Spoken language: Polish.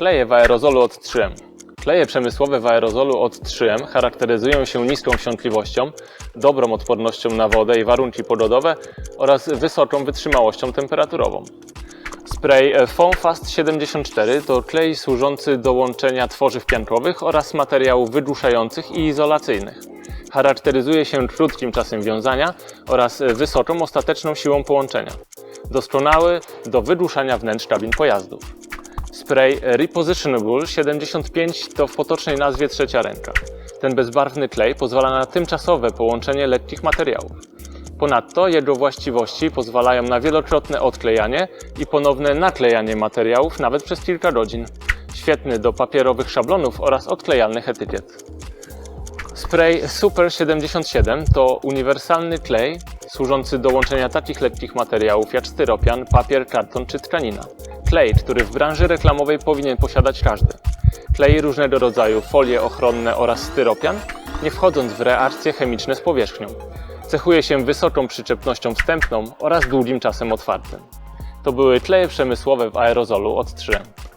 Kleje w aerozolu od 3M. Kleje przemysłowe w aerozolu od 3M charakteryzują się niską wsiątliwością, dobrą odpornością na wodę i warunki pogodowe oraz wysoką wytrzymałością temperaturową. Spray e, Foam Fast 74 to klej służący do łączenia tworzyw piankowych oraz materiałów wygłuszających i izolacyjnych. Charakteryzuje się krótkim czasem wiązania oraz e, wysoką ostateczną siłą połączenia. Doskonały do wygłuszania wnętrz kabin pojazdów. Spray Repositionable 75 to w potocznej nazwie trzecia ręka. Ten bezbarwny klej pozwala na tymczasowe połączenie lekkich materiałów. Ponadto jego właściwości pozwalają na wielokrotne odklejanie i ponowne naklejanie materiałów nawet przez kilka godzin. Świetny do papierowych szablonów oraz odklejalnych etykiet. Spray Super 77 to uniwersalny klej służący do łączenia takich lekkich materiałów jak styropian, papier, karton czy tkanina. Klej, który w branży reklamowej powinien posiadać każdy. Klej różnego rodzaju, folie ochronne oraz styropian, nie wchodząc w reakcje chemiczne z powierzchnią. Cechuje się wysoką przyczepnością wstępną oraz długim czasem otwartym. To były kleje przemysłowe w aerozolu od 3M.